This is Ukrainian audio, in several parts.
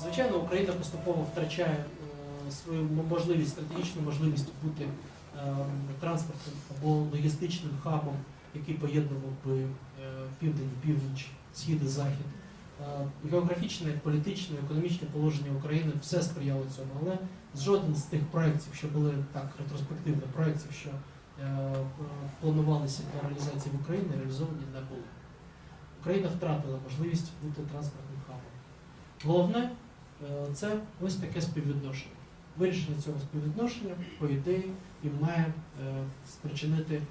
Звичайно, Україна поступово втрачає е, свою можливість, стратегічну можливість бути е, транспортним або логістичним хабом, який поєднував би е, південь, північ, схід і захід. Географічне, політичне, економічне положення України все сприяло цьому, але жоден з тих проєктів, що були так ретроспективно, проєктів, що планувалися для реалізації в Україні, реалізовані не були. Україна втратила можливість бути транспортним. Головне е, це ось таке співвідношення. Вирішення цього співвідношення, по ідеї, і має е, спричинити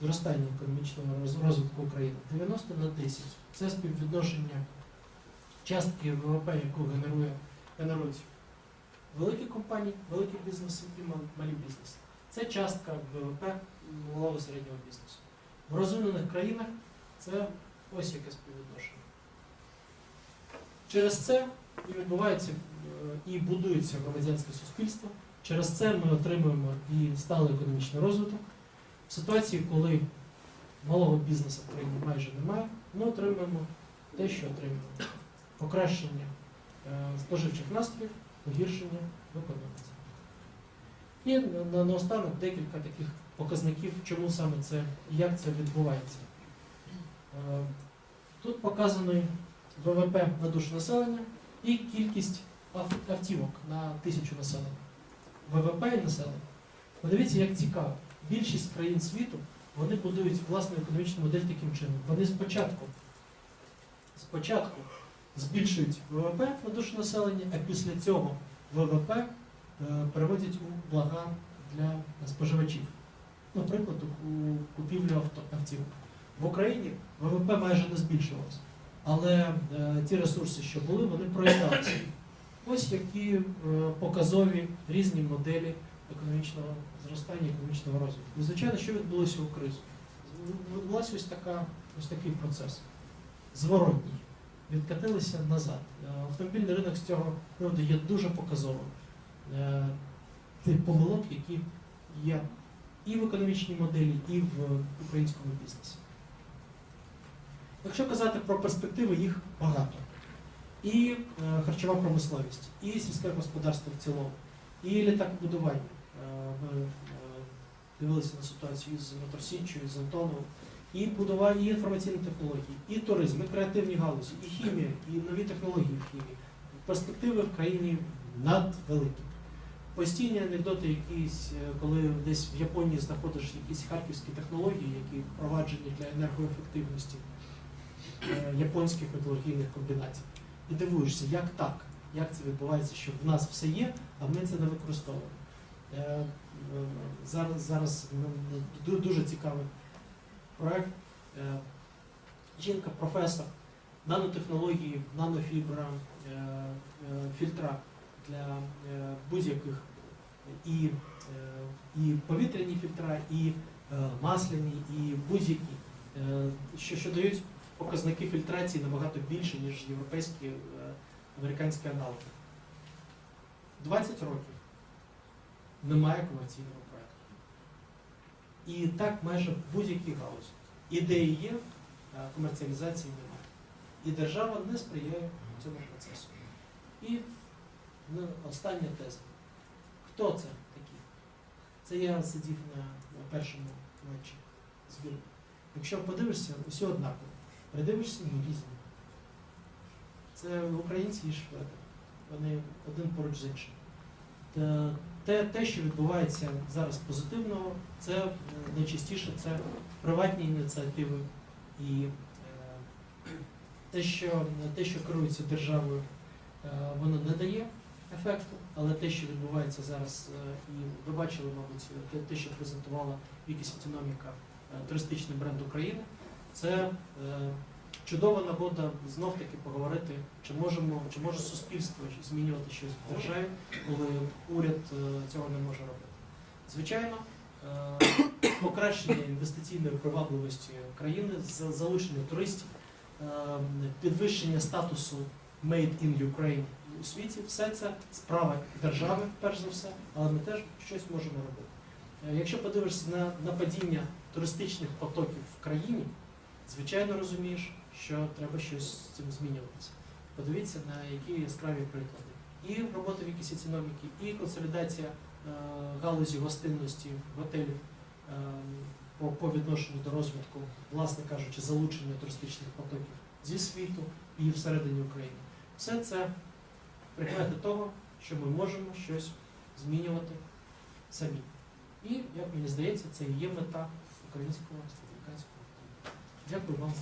зростання економічного розвитку України. 90 на 10 це співвідношення частки ВВП, яку генерує, генерують великі компанії, великі бізнеси і малі бізнеси. Це частка ВВП малого середнього бізнесу. В розвинених країнах це ось яке співвідношення. Через це і відбувається е, і будується громадянське суспільство. Через це ми отримуємо і сталий економічний розвиток. В ситуації, коли малого бізнесу в країні майже немає, ми отримуємо те, що отримуємо. Покращення е, споживчих настроїв, погіршення в економіці. І на- на- наостанок декілька таких показників, чому саме це і як це відбувається. Е, Тут показаний ВВП на душу населення і кількість автівок на тисячу населення. ВВП і населення. Подивіться, як цікаво. Більшість країн світу вони будують власну економічну модель таким чином. Вони спочатку, спочатку збільшують ВВП на душу населення, а після цього ВВП е, переводять у блага для споживачів. Наприклад, у купівлю автівок. В Україні ВВП майже не збільшувалося, але е, ті ресурси, що були, вони проїдалися. Ось які е, показові різні моделі економічного зростання, економічного розвитку. І, звичайно, що відбулося у кризу? Відбулася ось, така, ось такий процес. Зворотній. Відкатилися назад. Е, Автомобільний ринок з цього приводу є дуже показовим. Тих помилок, які є і в економічній моделі, і в українському бізнесі. Якщо казати про перспективи, їх багато. І е, харчова промисловість, і сільське господарство в цілому, і літакобудування. Е, Ми е, дивилися на ситуацію з Моторсіччю, з Антоновим, і будування, і інформаційні технології, і туризм, і креативні галузі, і хімія, і нові технології в хімії. Перспективи в країні надвеликі. Постійні анекдоти якісь, коли десь в Японії знаходиш якісь харківські технології, які впроваджені для енергоефективності японських металургійних комбінацій. І дивуєшся, як так? Як це відбувається, що в нас все є, а ми це не використовуємо. Е, е, Зараз, зараз дуже цікавий проект. Е, Жінка, професор, нанотехнології, нанофібра, е, е, фільтра для е, будь-яких і, е, і повітряні фільтра, і е, масляні, і будь-які, е, що, що дають показники фільтрації набагато більше, ніж європейські е, американські аналоги. 20 років немає комерційного проєкту. І так майже в будь-якій галузі. Ідеї є, комерціалізації немає. І держава не сприяє цьому процесу. І ну, остання теза. Хто це такі? Це я сидів на, першому матчі збірної. Якщо подивишся, усі однаково. Придивишся, ну різні. Це українці і шведи. Вони один поруч з іншим. Те, те, що відбувається зараз позитивного, це е, найчастіше це приватні ініціативи і е, те, що, те, що керується державою, е, воно не дає ефекту, але те, що відбувається зараз, і ви бачили, мабуть, те, що презентувала Вікі Сітіноміка, е, туристичний бренд України, це е, чудова нагода знов таки поговорити, чи можемо, чи може суспільство змінювати щось в державі, коли уряд е, цього не може робити. Звичайно, е, покращення інвестиційної привабливості країни, за- залучення туристів, підвищення статусу Made in Ukraine у світі, все це справа держави, перш за все, але ми теж щось можемо робити. Якщо подивишся на, на падіння туристичних потоків в країні, звичайно розумієш, що треба щось з цим змінюватися. Подивіться на які яскраві приклади. І робота Вікісі Ціноміки, і консолідація е, галузі гостинності готелів е, по, по відношенню до розвитку, власне кажучи, залучення туристичних потоків зі світу і всередині України. Все це прикмети того, що ми можемо щось змінювати самі. І, як мені здається, це і є мета українського республіканського. Diapo, vamos.